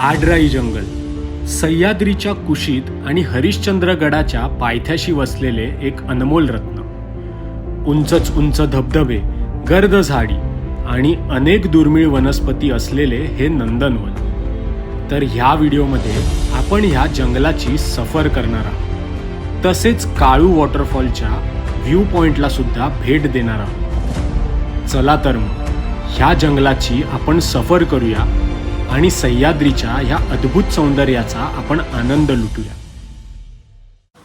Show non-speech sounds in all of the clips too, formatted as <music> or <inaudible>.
आडराई जंगल. सह्याद्रीच्या कुशीत आणि हरिश्चंद्रगडाच्या पायथ्याशी वसलेले एक अनमोल रत्न. उंचच उंच धबधबे गर्द झाडी आणि अनेक दुर्मिळ वनस्पती असलेले हे नंदनवन. तर ह्या व्हिडिओमध्ये आपण ह्या जंगलाची सफर करणार आहोत. तसेच काळू वॉटरफॉलच्या व्ह्यू पॉइंटला सुद्धा भेट देणार आहोत. चला तर मग ह्या जंगलाची आपण सफर करूया आणि सह्याद्रीच्या ह्या अद्भुत सौंदर्याचा आपण आनंद लुटूया.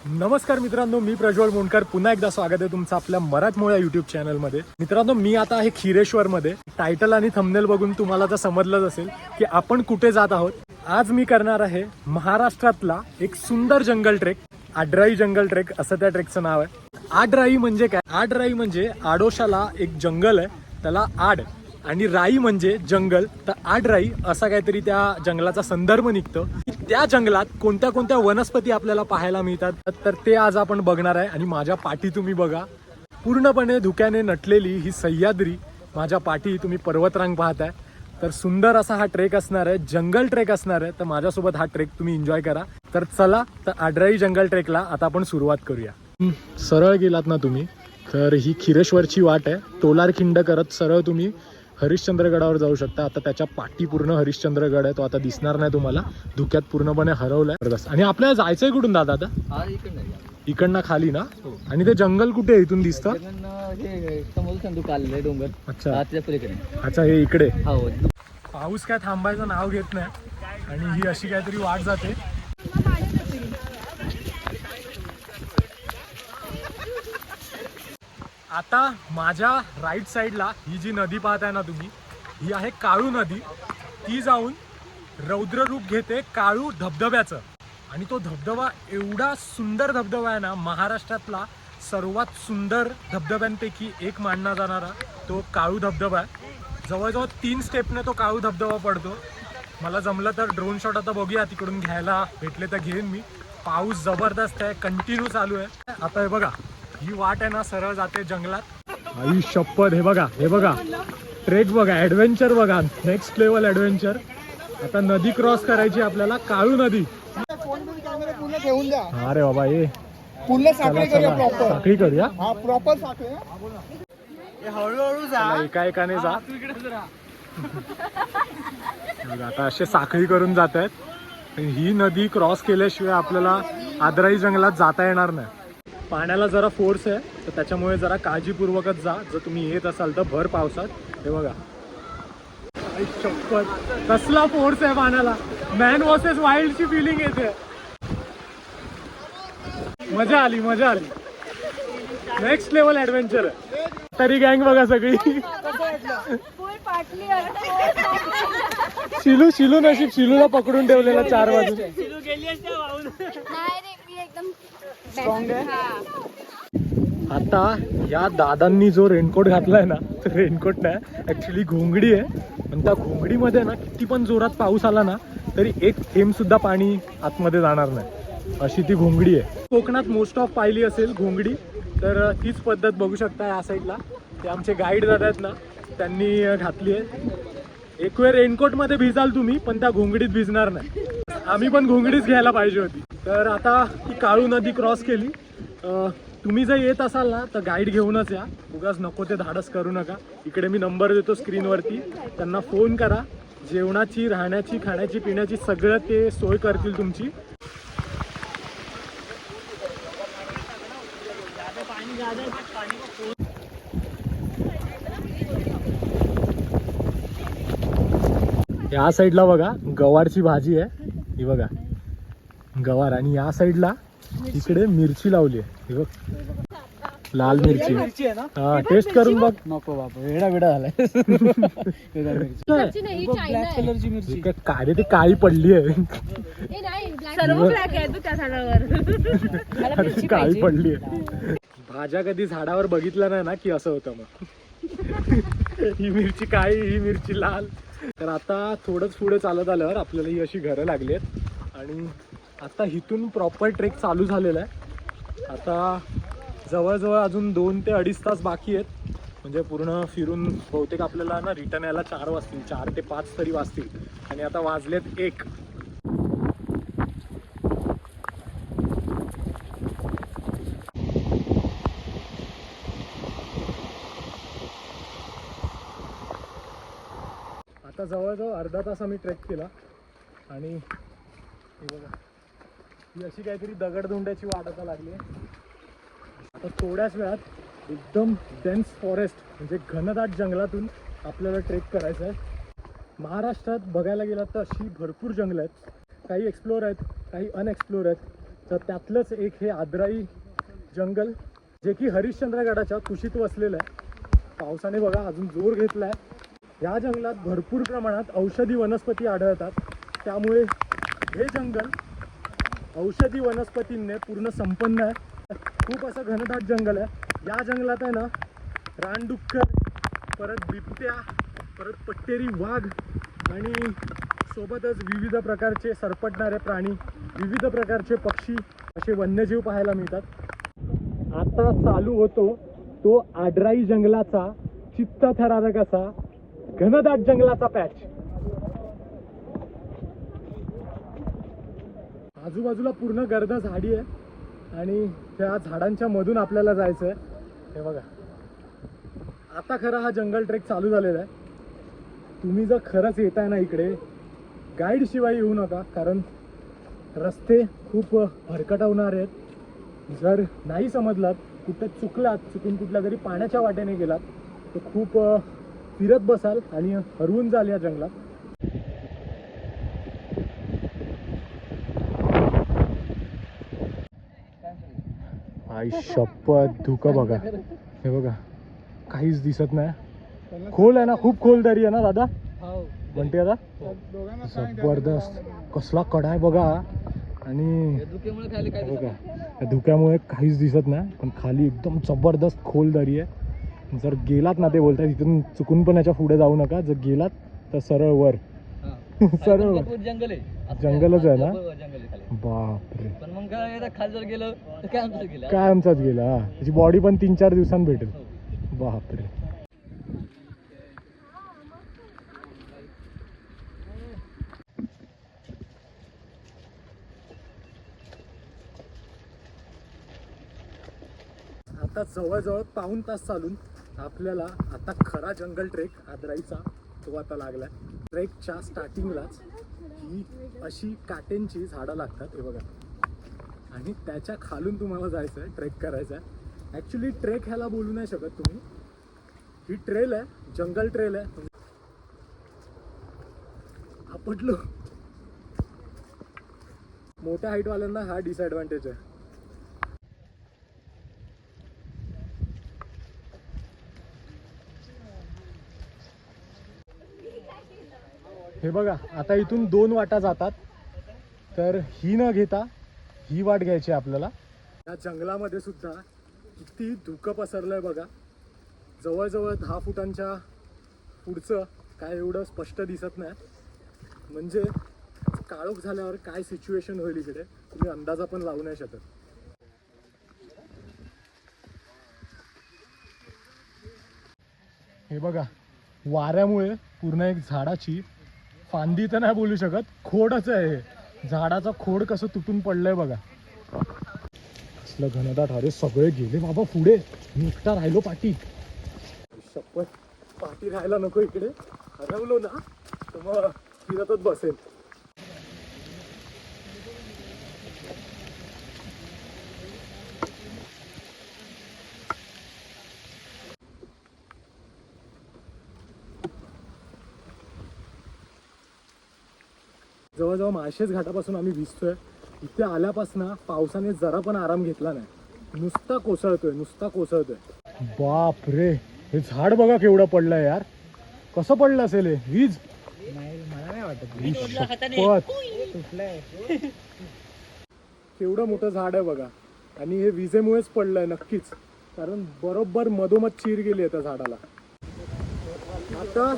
नमस्कार मित्रांनो मी प्रज्वल मोंडकर. पुन्हा एकदा स्वागत आहे तुमचं आपल्या मराठमोळ्या युट्यूब चॅनलमध्ये मित्रांनो मी आता आहे खिरेश्वरमध्ये. टायटल आणि थंबनेल बघून तुम्हाला तर समजलंच असेल की आपण कुठे जात आहोत. आज मी करणार आहे महाराष्ट्रातला एक सुंदर जंगल ट्रेक आड्राई जंगल ट्रेक असं त्या ट्रेकचं नाव आहे. आडराई म्हणजे काय? आडराई म्हणजे आडोशाला एक जंगल आहे. त्याला आड. आणि राई म्हणजे जंगल. तर आडराई असा काहीतरी त्या जंगलाचा संदर्भ निघतो. की त्या जंगलात कोणत्या कोणत्या वनस्पती आपल्याला पाहायला मिळतात तर ते आज आपण बघणार आहे आणि माझ्या पाठी तुम्ही बघा. पूर्णपणे धुक्याने नटलेली ही सह्याद्री माझ्या पाठी तुम्ही पर्वतरांग पाहताय. तर सुंदर असा हा ट्रेक असणार आहे जंगल ट्रेक असणार आहे. तर माझ्यासोबत हा ट्रेक तुम्ही एन्जॉय करा. तर चला तर आडराई जंगल ट्रेकला आता आपण सुरुवात करूया. सरळ गेलात ना तुम्ही? तर ही खिरेश्वरची वाट आहे. तोलारखिंड करत सरळ तुम्ही हरिश्चंद्रगडावर जाऊ शकता. आता त्याच्या पाठी पूर्ण हरिश्चंद्रगड आहे तो आता दिसणार नाही तुम्हाला. धुक्यात पूर्णपणे हरवलाय. आणि आपल्याला जायचंय कुठून दादा आता? हा इकडनं खाली ना? हो. आणि ते जंगल कुठे आहे इथून दिसतं? डोंगर. अच्छा. हा, अच्छा हे इकडे. हो. पाऊस काय थांबायचं नाव घेत नाही. आणि ही अशी काहीतरी वाट जाते. आता माझ्या राईट साईडला ही जी नदी पाहताय ना तुम्ही ही आहे काळू नदी. ती जाऊन रौद्ररूप घेते काळू धबधब्याचं. आणि तो धबधबा एवढा सुंदर धबधबा आहे ना महाराष्ट्रातला सर्वात सुंदर धबधब्यांपैकी एक मानला जाणारा तो काळू धबधबा आहे. जवळजवळ तीन स्टेपने तो काळू धबधबा पडतो. मला जमलं तर ड्रोन शॉट आता बघूया तिकडून घ्यायला भेटले तर घेईन मी. पाऊस जबरदस्त आहे कंटिन्यू चालू आहे. आता हे बघा ही वाट आहे ना सरळ जाते जंगलात. आई शपथ हे बघा हे बघा. ट्रेक बघा ऍडव्हेंचर बघा. नेक्स्ट लेवल ऍडव्हेंचर आता नदी क्रॉस करायची आपल्याला काळू नदी. अरे बाबा ये. पूर्ण साखळी करूया प्रॉपर साखळी करूया? हा प्रॉपर साखळी. हळूहळू चला, एका एकाने जा आता असे साखळी करून जात आहेत. ही नदी क्रॉस केल्याशिवाय आपल्याला आदराई जंगलात जाता येणार नाही. पाण्याला जरा फोर्स आहे तर त्याच्यामुळे जरा काळजीपूर्वकच जा. जर तुम्ही येत असाल तर भर पावसात. हे बघा. चप्पल कसला फोर्स आहे पाण्याला. मॅन वॉसेस वाईल्डची फिलिंग येते. मजा आली मजा आली. नेक्स्ट लेवल ऍडव्हेंचर आहे. तरी गँग बघा सगळी. शिलू शिलू नशीब शिलूला पकडून ठेवलेला चार वाजून. स्ट्रॉंग आता या दादांनी जो रेनकोट घातलाय ना तो रेनकोट नाही ऍक्च्युली घोंगडी आहे. पण त्या घोंगडीमध्ये ना किती पण जोरात पाऊस आला ना तरी एक थेंब सुद्धा पाणी आतमध्ये जाणार नाही. अशी ती घोंगडी आहे. कोकणात मोस्ट ऑफ पाहिली असेल घोंगडी तर तीच पद्धत बघू शकता या साईडला ते आमचे गाईड दादा आहेत ना त्यांनी घातली आहे. एक वेळ रेनकोटमध्ये भिजाल तुम्ही पण त्या घोंगडीत भिजणार नाही. आम्ही पण घोंगडीच घ्यायला पाहिजे होती. तर आता ही काळू नदी क्रॉस केली. तुम्ही जर येत असाल ना तर गाईड घेऊनच या. उगाच नको ते धाडस करू नका. इकडे मी नंबर देतो स्क्रीनवरती त्यांना फोन करा. जेवणाची राहण्याची खाण्याची पिण्याची सगळं ते सोय करतील तुमची. या साईडला बघा गवारची भाजी आहे. ही बघा. गवार. आणि या साईडला इकडे मिरची लावली आहे. ही बघ. लाल मिरची. हा टेस्ट करून बघ. नको बाबा वेडा वेडा झालाय. <laughs> नाही आहे. कलरची मिरची. काय काळी ती काळी पडली आहे. हे नाही सर्व ब्लॅक आहे तू त्या झाडावर. <laughs> अरे ती काळी पडली आहे. भाज्या कधी झाडावर बघितलं नाही ना की असं होतं मग. <laughs> ही मिरची काळी ही मिरची लाल. तर आता थोडंच पुढे चालत आल्यावर आपल्याला ही अशी घरं लागली आहेत. आणि आता इथून प्रॉपर ट्रेक चालू झालेला आहे. आता जवळजवळ अजून दोन ते अडीच तास बाकी आहेत. म्हणजे पूर्ण फिरून बहुतेक आपल्याला ना रिटर्न यायला चार वाजतील चार ते पाच तरी वाजतील. आणि आता वाजलेत एक. आता जवळजवळ अर्धा तास आम्ही ट्रेक केला. आणि बघा. ही अशी काहीतरी दगडधोंड्याची वाट आता लागली आहे आता थोड्याच वेळात एकदम डेन्स फॉरेस्ट म्हणजे घनदाट जंगलातून आपल्याला ट्रेक करायचं आहे. महाराष्ट्रात बघायला गेलात तर अशी भरपूर जंगलं आहेत. काही एक्सप्लोअर आहेत काही अनएक्सप्लोअर आहेत. तर त्यातलंच एक हे आद्राई जंगल जे की हरिश्चंद्रगडाच्या कुशीत वसलेलं आहे. पावसाने बघा अजून जोर घेतला आहे या जंगलात भरपूर प्रमाणात औषधी वनस्पती आढळतात. त्यामुळे हे जंगल औषधी वनस्पतींनी पूर्ण संपन्न आहे. खूप असं घनदाट जंगल आहे. या जंगलात आहे ना रानडुक्कर परत बिबट्या परत पट्टेरी वाघ आणि सोबतच विविध प्रकारचे सरपटणारे प्राणी विविध प्रकारचे पक्षी असे वन्यजीव पाहायला मिळतात. आता चालू होतो तो आडराई जंगलाचा चित्त थरारक असा घनदाट जंगलाचा पॅच. आजूबाजूला पूर्ण गर्द झाडी आहे. आणि त्या झाडांच्या मधून आपल्याला जायचं आहे हे बघा. आता खरं हा जंगल ट्रेक चालू झालेला आहे. तुम्ही जर खरंच येताय ना इकडे गाईडशिवाय येऊ नका कारण रस्ते खूप भरकटवणारे आहेत. जर नाही समजलात कुठे चुकलात चुकून कुठल्या तरी पाण्याच्या वाटेने गेलात तर खूप फिरत बसाल आणि हरवून जाल या जंगलात. आई शपथ धुकं बघा. हे बघा काहीच दिसत नाही. खोल आहे ना खूप खोल दरी आहे ना दादा? म्हणते आता जबरदस्त. कसला कडा आहे बघा. आणि बघा धुक्यामुळे काहीच दिसत नाही पण खाली एकदम जबरदस्त खोल दरी आहे. जर गेलात ना ते बोलतात इथून चुकून पण याच्यापुढे जाऊ नका. जर गेलात तर सरळ वर. <laughs> वर भरपूर जंगल आहे. असं जंगलच आहे ना? भरपूर जंगल आहे खाली. बापरे. पण मग काय एकदा खाली जर गेलं तर काय आमचं गेलं? काय आमचाच गेला हा. त्याची बॉडी पण तीन चार दिवसांत भेटेल. हो. बापरे. आता जवळजवळ पाऊण तास चालून आपल्याला आता खरा जंगल ट्रेक आदराईचा तो आता लागलाय. ट्रेकच्या स्टार्टिंगलाच ही अशी काटेंची झाडं लागतात हे बघा. आणि त्याच्या खालून तुम्हाला जायचं आहे ट्रेक करायचा आहे ॲक्च्युली ट्रेक ह्याला बोलू नाही शकत तुम्ही. ही ट्रेल आहे जंगल ट्रेल आहे. आपटलो. मोठ्या हाईटवाल्यांना हा डिसएडव्हान्टेज आहे. हे बघा आता इथून दोन वाटा जातात. तर ही न घेता ही वाट घ्यायची आहे आपल्याला. या जंगलामध्ये सुद्धा किती धुकं पसरलंय बघा. जवळजवळ दहा फुटांच्या पुढचं काय एवढं स्पष्ट दिसत नाही. म्हणजे काळोख झाल्यावर काय सिच्युएशन होईल इकडे तुम्ही अंदाजा पण लावू नाही शकत. हे बघा वाऱ्यामुळे पूर्ण एक झाडाची फांदी तर नाही बोलू शकत खोडच आहे हे. झाडाचा खोड कसं तुटून पडलंय बघा. कसलं घनदाट अरे सगळे गेले बाबा पुढे. मी एकटा राहिलो पाठी. शपथ पाठी राहायला नको इकडे. हरवलो ना तर मग फिरतच बसेल. जवळजवळ माळशेज घाटापासून आम्ही भिजतोय. इथे आल्यापासून पावसाने जरा पण आराम घेतला नाही. नुसता कोसळतोय नुसता कोसळतोय. बाप रे हे झाड बघा केवढं पडलंय यार. कसं पडलं असेल हे? वीज? मला नाही वाटत. केवढं मोठं झाड आहे बघा. आणि हे विजेमुळेच पडलंय नक्कीच. कारण बरोबर मधोमध चीर गेली आहे त्या झाडाला. आता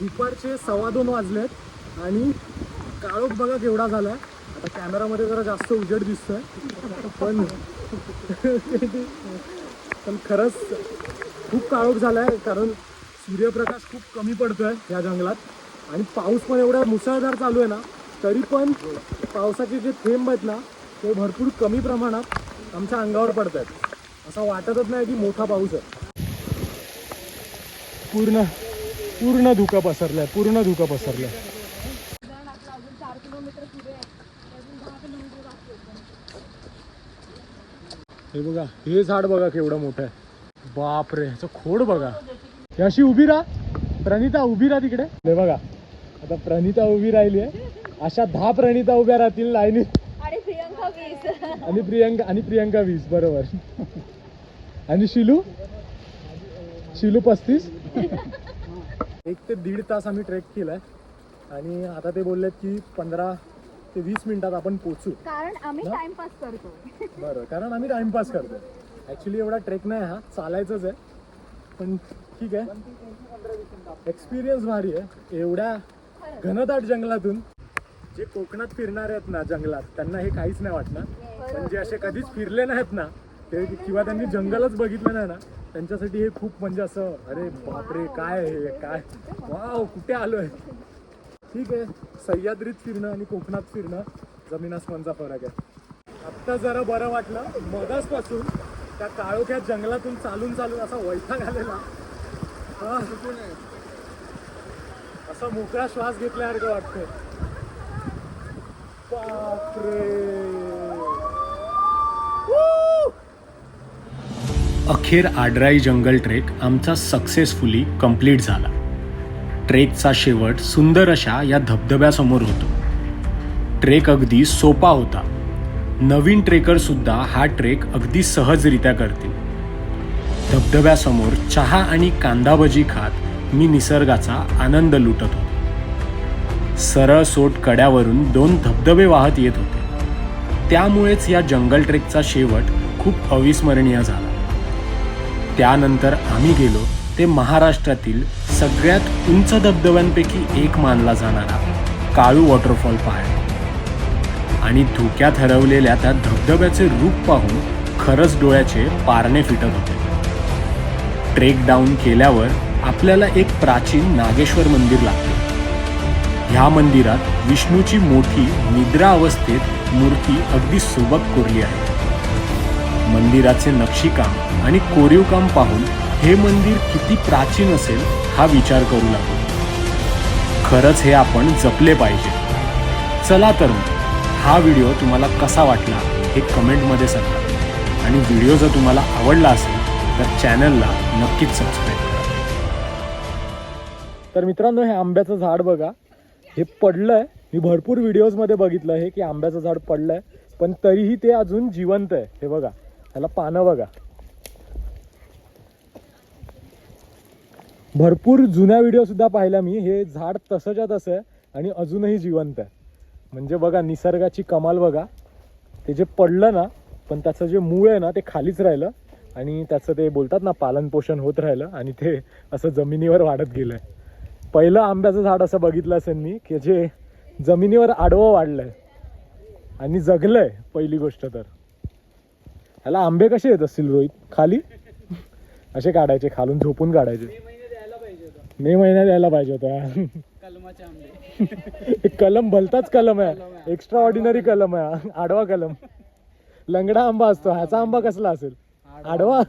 दुपारचे सव्वा दोन वाजलेत आणि काळोख बघा केवढा झाला. आता कॅमेरामध्ये जरा जास्त उजेड दिसतोय. पण पण खरंच खूप काळोख झालाय कारण सूर्यप्रकाश खूप कमी पडतोय या जंगलात. आणि पाऊस पण एवढा मुसळधार चालू आहे ना तरी पण पावसाचे जे थेंब आहेत ना ते भरपूर कमी प्रमाणात आमच्या अंगावर पडत आहेत असं वाटतच नाही की मोठा पाऊस आहे. पूर्ण पूर्ण धुकं पसरलं आहे पूर्ण धुकं पसरलं आहे हे बघा हे झाड बघा केवढं मोठं आहे. बाप रे ह्याचं खोड बघा. ही अशी उभी राहा. प्रणिता उभी राहा तिकडे. हे बघा आता प्रणिता उभी राहिली आहे. अशा दहा प्रणिता उभ्या राहतील लाईनीत आणि प्रियंका आणि प्रियंका वीस बरोबर. आणि शिलू? शिलू पस्तीस. एक ते दीड तास आम्ही ट्रेक केलाय. आणि आता ते बोललेत की पंधरा ते वीस मिनिटात आपण पोचू कारण आम्ही ना? टाइमपास करतो बरं कारण आम्ही टाइमपास करतो ॲक्च्युली एवढा ट्रेक नाही हा चालायचंच आहे. पण ठीक आहे. एक्सपिरियन्स भारी आहे. एवढ्या घनदाट जंगलातून जे कोकणात फिरणार आहेत ना जंगलात त्यांना हे काहीच नाही वाटणार. पण जे असे कधीच फिरले नाहीत ना ते किंवा त्यांनी जंगलच बघितलं नाही ना त्यांच्यासाठी हे खूप म्हणजे असं अरे बापरे काय हे? काय? <laughs> वाव कुठे आलोय? ठीक आहे. सह्याद्रीत फिरणं आणि कोकणात फिरणं जमीन आसमानचा फरक आहे. आत्ता जरा बरं वाटलं. मगासपासून त्या काळोख्या जंगलातून चालून चालून असा वैताग आलेला. असा मोकळा श्वास घेतल्यासारखं वाटतं बापरे. अखेर आडराई जंगल ट्रेक आमचा सक्सेसफुली कंप्लीट झाला. ट्रेकचा शेवट सुंदर अशा या धबधब्यासमोर होतो. ट्रेक अगदी सोपा होता. नवीन ट्रेकरसुद्धा हा ट्रेक अगदी सहजरित्या करतील. धबधब्यासमोर चहा आणि कांदा भजी खात मी निसर्गाचा आनंद लुटत होतो. सरळ सोट कड्यावरून दोन धबधबे वाहत येत होते. त्यामुळेच या जंगल ट्रेकचा शेवट खूप अविस्मरणीय झाला. त्यानंतर आम्ही गेलो ते महाराष्ट्रातील सगळ्यात उंच धबधब्यांपैकी एक मानला जाणारा काळू वॉटरफॉल पाहायला. आणि धोक्यात हरवलेल्या त्या धबधब्याचे रूप पाहून खरंच डोळ्याचे पारणे फिटत होते. ट्रेक डाऊन केल्यावर आपल्याला एक प्राचीन नागेश्वर मंदिर लागते. ह्या मंदिरात विष्णूची मोठी निद्रा अवस्थेत मूर्ती अगदी सुबक कोरली आहे. मंदिराचे नक्षीकाम आणि कोरीवकाम पाहून हे मंदिर किती प्राचीन असेल हा विचार करू लागलो खरंच हे आपण जपले पाहिजे. चला तर मग हा व्हिडिओ तुम्हाला कसा वाटला हे कमेंटमध्ये सांगा. आणि व्हिडिओ जर तुम्हाला आवडला असेल तर चॅनलला नक्कीच सबस्क्राईब करा. तर मित्रांनो हे आंब्याचं झाड बघा. हे पडलंय. मी भरपूर व्हिडिओजमध्ये बघितलं हे की आंब्याचं झाड पडलंय. पण तरीही ते अजून जिवंत आहे. हे बघा. ह्याला पानं बघा. भरपूर जुन्या व्हिडिओसुद्धा पाहिला पाहिल्या मी. हे झाड तसंच्या तसं आहे आणि अजूनही जिवंत आहे. म्हणजे बघा निसर्गाची कमाल बघा. ते जे पडलं ना पण त्याचं जे मूळ आहे ना ते खालीच राहिलं. आणि त्याचं ते बोलतात ना पालनपोषण होत राहिलं आणि ते असं जमिनीवर वाढत गेलं आहे पहिलं आंब्याचं झाड असं बघितलं असेल मी की जे जमिनीवर आडवं वाढलं आहे आणि जगलं आहे पहिली गोष्ट तर. ह्याला आंबे कसे येत असतील रोहित? खाली? असे काढायचे खालून झोपून काढायचे. मे महिन्यात यायला पाहिजे होता. कलमाचे आंबे <laughs> कलम भलताच कलम आहे. एक्स्ट्रा ऑर्डिनरी कलम आहे. आडवा कलम. लंगडा आंबा असतो. ह्याचा आंबा कसला असेल? आडवा